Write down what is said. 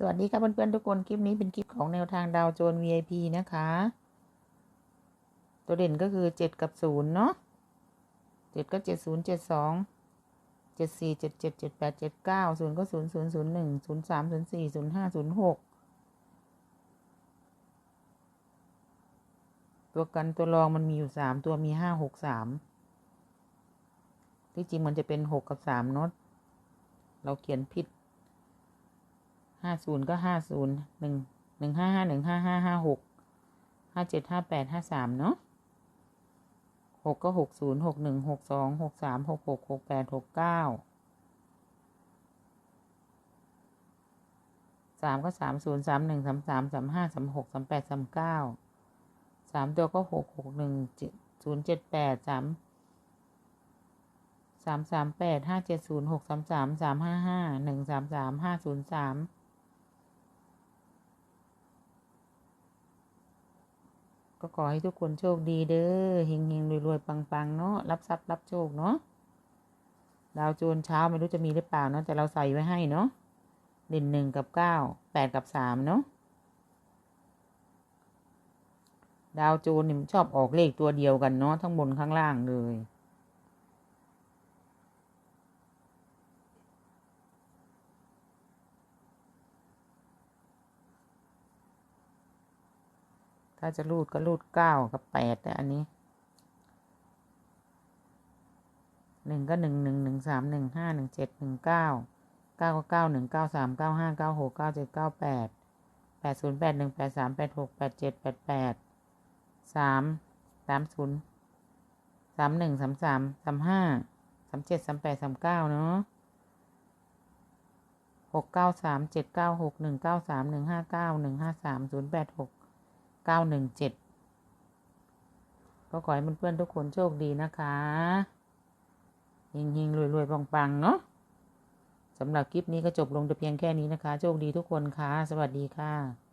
สวัสดีครับเพื่อนๆทุกคน คลิปนี้เป็นคลิปของแนวทางดาวโจน VIP นะคะ ตัวเด่นก็คือเจ็ดกับศูนย์เนาะเจ็ดก็เจ็ดศูนย์เจ็ดสองเจ็ดสี่เจ็ดเจ็ดเจ็ดแปดเจ็ดเก้าศูนย์ก็ศูนย์ศูนย์ศูนย์หนึ่งศูนย์สามศูนย์สี่ศูนย์ห้าศูนย์หกตัวกันตัวรองมันมีอยู่สามตัวมีห้าหกสามที่จริงมันจะเป็นหกกับสามเนาะเราเขียนผิด ห้าศูนย์ก็ห้าศูนย์หนึ่งหนึ่งห้าห้าหนึ่งห้าห้าห้าหกห้าเจ็ดห้าแปดห้าสามเนาะหกก็หกศูนย์หกหนึ่งหกสองหกสามหกหกหกแปดหกเก้าสามก็สามศูนย์สามหนึ่งสามสามสามห้าสามหกสามแปดสามเก้าสามตัวก็หกหกหนึ่งศูนย์เจ็ดแปดสามสามสามแปดห้าเจ็ดศูนย์หกสามสามสามห้าห้าหนึ่งสามสามห้าศูนย์สาม ก็ขอให้ทุกคนโชคดีเด้อเฮงเฮงรวยรวยปังปังเนาะรับทรัพย์รับโชคเนาะดาวโจนเช้าไม่รู้จะมีหรือเปล่าเนาะแต่เราใส่ไว้ให้เนาะเด่นหนึ่งกับเก้าแปดกับสามเนาะดาวโจนเนี่ยชอบออกเลขตัวเดียวกันเนาะทั้งบนข้างล่างเลย ถ้าจะรูดก็รูดเก้ากับแปดแต่อันนี้หนึ่งก็หนึ่งหนึ่งหนึ่งสามหนึ่งห้าหนึ่งเจ็ดหนึ่งเก้าเก้าก็เก้าหนึ่งเก้าสามเก้าห้าเก้าหกเก้าเจ็ดเก้าแปดแปดศูนย์แปดหนึ่งแปดสามแปดหกแปดเจ็ดแปดแปดสามสามศูนย์สามหนึ่งสามสามสามห้าสามเจ็ดสามแปดสามเก้าเนาะหกเก้าสามเจ็ดเก้าหกหนึ่งเก้าสามหนึ่งห้าเก้าหนึ่งห้าสามศูนย์แปดหก เก้าหนึ่งเจ็ดก็ขอให้เพื่อนๆทุกคนโชคดีนะคะเฮงๆรวยๆปังๆ เนาะสำหรับคลิปนี้ก็จบลงแต่เพียงแค่นี้นะคะ โชคดีทุกคนค่ะ สวัสดีค่ะ